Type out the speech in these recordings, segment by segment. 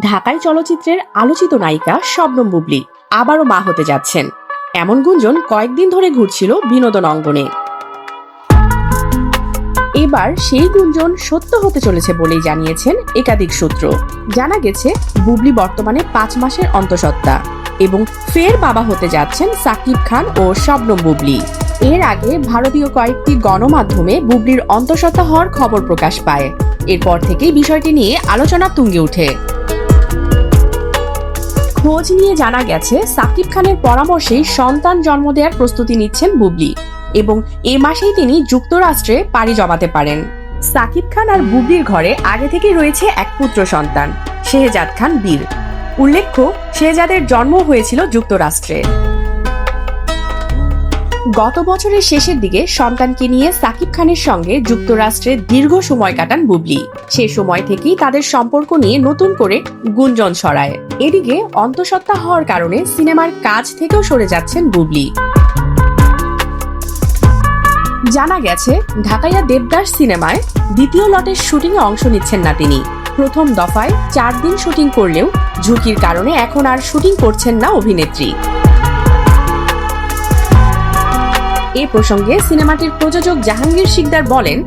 ঢাকাই চলচ্চিত্রের আলোচিত নায়িকা শবনম বুবলি আবারও মা হতে যাচ্ছেন। এমন গুঞ্জন কয়েকদিন ধরে ঘুরছিল বিনোদন অঙ্গনে। এবার সেই গুঞ্জন সত্য হতে চলেছে বলেই জানিয়েছেন একাধিক সূত্র। জানা গেছে, বুবলি বর্তমানে পাঁচ মাসের অন্তঃসত্ত্বা এবং ফের বাবা হতে যাচ্ছেন সাকিব খান ও শবনম বুবলি। এর আগে ভারতীয় কয়েকটি গণমাধ্যমে বুবলির অন্তঃসত্ত্বা হওয়ার খবর প্রকাশ পায়। এরপর থেকেই বিষয়টি নিয়ে আলোচনা তুঙ্গে ওঠে। খোঁজ নিয়ে জানা গেছে, সাকিব খানের পরামর্শেই সন্তান জন্ম দেওয়ার প্রস্তুতি নিচ্ছেন বুবলি এবং এ মাসেই তিনি যুক্তরাষ্ট্রে পাড়ি জমাতে পারেন। সাকিব খান আর বুবলির ঘরে আগে থেকে রয়েছে এক পুত্র সন্তান, শেহজাদ খান বীর। উল্লেখ্য, শেহজাদের জন্ম হয়েছিল যুক্তরাষ্ট্রে। গত বছরের শেষের দিকে সন্তানকে নিয়ে সাকিব খানের সঙ্গে যুক্তরাষ্ট্রে দীর্ঘ সময় কাটান বুবলি। সে সময় থেকেই তাদের সম্পর্ক নিয়ে নতুন করে গুঞ্জন ছড়ায়। এদিকে অন্তঃসত্ত্বা হওয়ার কারণে সিনেমার কাজ থেকেও সরে যাচ্ছেন বুবলি। জানা গেছে, ঢাকাইয়া দেবদাস সিনেমায় দ্বিতীয় লটের শুটিংয়ে অংশ নিচ্ছেন না তিনি। প্রথম দফায় চার দিন শুটিং করলেও ঝুঁকির কারণে এখন আর শুটিং করছেন না অভিনেত্রী। এ প্রসঙ্গে সিনেমাটির প্রযোজক জাহাঙ্গীর শিকদার বলেন,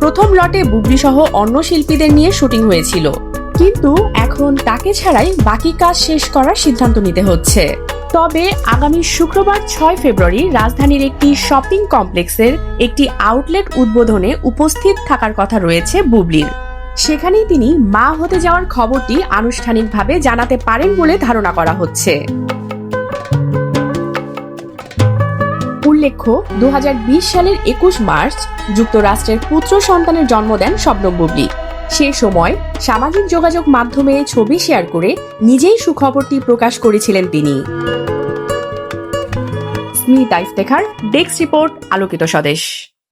প্রথম লটে বুবলি সহ অন্য শিল্পীদের নিয়ে শুটিং হয়েছিল। কিন্তু এখন তাকে ছাড়াই বাকি কাজ শেষ করার সিদ্ধান্ত নিতে হচ্ছে। তবে আগামী শুক্রবার ছয় ফেব্রুয়ারি রাজধানীর একটি শপিং কমপ্লেক্সের একটি আউটলেট উদ্বোধনে উপস্থিত থাকার কথা রয়েছে বুবলির। সেখানেই তিনি মা হতে যাওয়ার খবরটি আনুষ্ঠানিকভাবে জানাতে পারেন বলে ধারণা করা হচ্ছে। উল্লেখ্য দু সালের একুশ মার্চ যুক্তরাষ্ট্রের পুত্র সন্তানের জন্ম দেন শবনম বুবলি। সে সময় সামাজিক যোগাযোগ মাধ্যমে ছবি শেয়ার করে নিজেই সুখবরটি প্রকাশ করেছিলেন তিনি। স্মিতা ইফতেখার, ডেস্ক রিপোর্ট, আলোকিত স্বদেশ।